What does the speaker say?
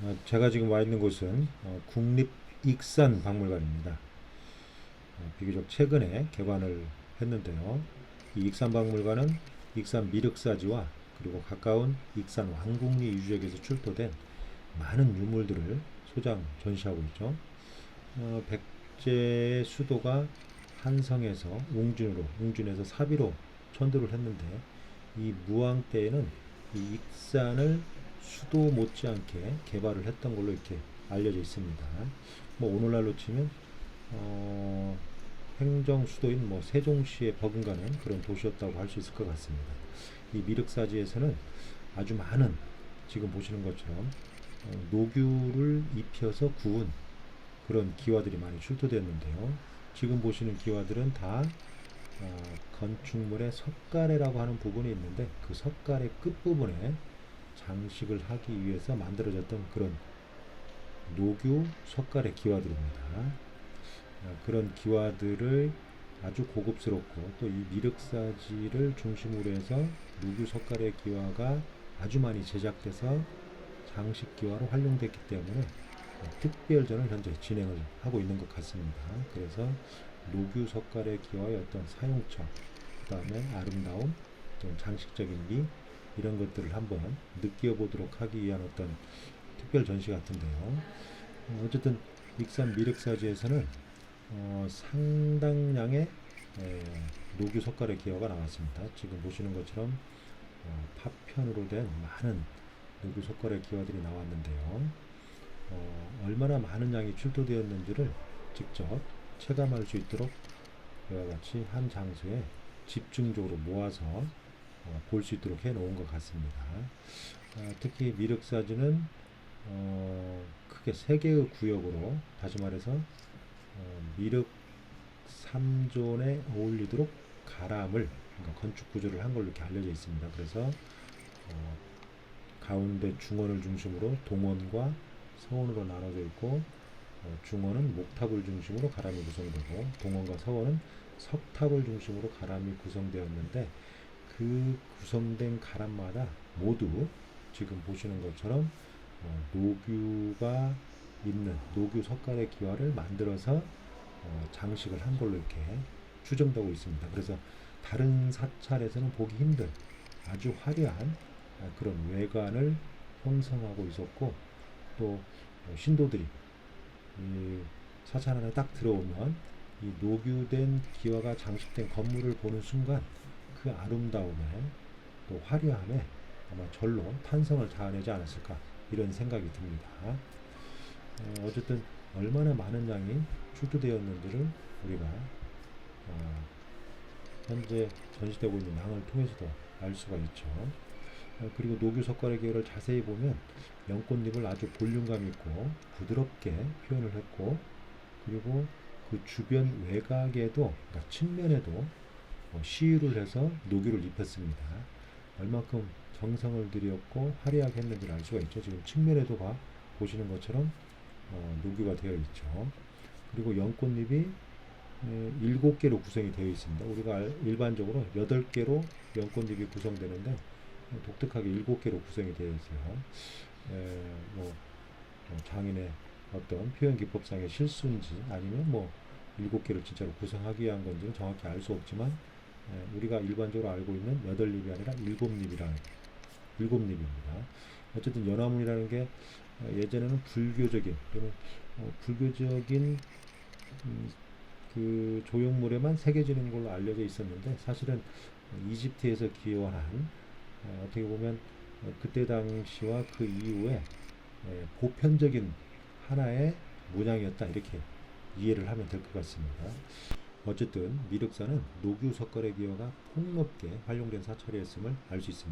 어, 제가 지금 와 있는 곳은 어, 국립익산 박물관입니다. 어, 비교적 최근에 개관을 했는데요. 이 익산 박물관은 익산 미륵사지와 그리고 가까운 익산 왕궁리 유적에서 출토된 많은 유물들을 소장 전시하고 있죠. 어, 백제의 수도가 한성에서 웅준으로, 웅준에서 사비로 천도를 했는데 이 무왕 때에는 이 익산을 수도 못지않게 개발을 했던 걸로 이렇게 알려져 있습니다. 뭐 오늘날로 치면 어, 행정 수도인 뭐 세종시에 버금가는 그런 도시였다고 할 수 있을 것 같습니다. 이 미륵사지에서는 아주 많은 지금 보시는 것처럼 어, 노규를 입혀서 구운 그런 기와들이 많이 출토됐는데요. 지금 보시는 기와들은 다 어, 건축물의 석가래라고 하는 부분이 있는데 그 석가래 끝부분에 장식을 하기 위해서 만들어졌던 그런 노규 석가래 기와들입니다. 어, 그런 기와들을 아주 고급스럽고 또 이 미륵사지를 중심으로 해서 노규 석가래 기와가 아주 많이 제작돼서 장식 기와로 활용됐기 때문에 어, 특별전을 현재 진행을 하고 있는 것 같습니다. 그래서 노규 석가래 기와의 어떤 사용처, 그 다음에 아름다움, 좀 장식적인 미 이런 것들을 한번 느껴보도록 하기 위한 어떤 특별 전시 같은데요. 어, 어쨌든 익산 미륵사지에서는 어, 상당량의 에, 노규 석가래 기와가 나왔습니다. 지금 보시는 것처럼 어, 파편으로 된 많은 노규 석가래 기와들이 나왔는데요. 어, 얼마나 많은 양이 출토되었는지를 직접 체감할 수 있도록 이와 같이 한 장소에 집중적으로 모아서 어, 볼수 있도록 해 놓은 것 같습니다. 어, 특히 미륵사지는 어, 크게 세 개의 구역으로 다시 말해서 어, 미륵 3존에 어울리도록 가람을 그러니까 건축 구조를 한 걸로 이렇게 알려져 있습니다. 그래서 어, 가운데 중원을 중심으로 동원과 서원으로 나눠져 있고 어, 중원은 목탑을 중심으로 가람이 구성되고 동원과 서원은 석탑을 중심으로 가람이 구성되었는데 그 구성된 가람마다 모두 지금 보시는 것처럼 어, 노규가 있는 노규 석가래 기와를 만들어서 어, 장식을 한 걸로 이렇게 추정되고 있습니다. 그래서 다른 사찰에서는 보기 힘든 아주 화려한 아, 그런 외관을 형성하고 있었고 또 어, 신도들이 이 사찰 안에 딱 들어오면 이 노규된 기와가 장식된 건물을 보는 순간 그 아름다움에 또 화려함에 아마 절로 탄성을 자아내지 않았을까 이런 생각이 듭니다. 어, 어쨌든 얼마나 많은 양이 출토되었는지를 우리가 어, 현재 전시되고 있는 양을 통해서도 알 수가 있죠. 어, 그리고 노규 석가래 계열을 자세히 보면 연꽃잎을 아주 볼륨감 있고 부드럽게 표현을 했고 그리고 그 주변 외곽에도 그러니까 측면에도 어, 시유를 해서 노규를 입혔습니다. 얼마큼 정성을 들였고 화려하게 했는지를 알 수가 있죠. 지금 측면에도 봐 보시는 것처럼 어, 노규가 되어 있죠. 그리고 연꽃잎이 에, 일곱 개로 구성이 되어 있습니다. 우리가 알- 일반적으로 여덟 개로 연꽃잎이 구성되는데 어, 독특하게 일곱 개로 구성이 되어 있어요. 에, 뭐 어, 장인의 어떤 표현 기법상의 실수인지 아니면 뭐 일곱 개를 진짜로 구성하기 위한 건지는 정확히 알 수 없지만 에, 우리가 일반적으로 알고 있는 여덟 잎이 아니라 일곱 잎이라는 일곱 잎입니다. 어쨌든 연화문이라는 게 어, 예전에는 불교적인 또는 어, 불교적인 음, 그 조형물에만 새겨지는 걸로 알려져 있었는데 사실은 이집트에서 기원한 어, 어떻게 보면 어, 그때 당시와 그 이후에 에, 보편적인 하나의 문양이었다 이렇게 이해를 하면 될 것 같습니다. 어쨌든 미륵사는 노규 석가래 기와가 폭넓게 활용된 사찰이었음을 알 수 있습니다.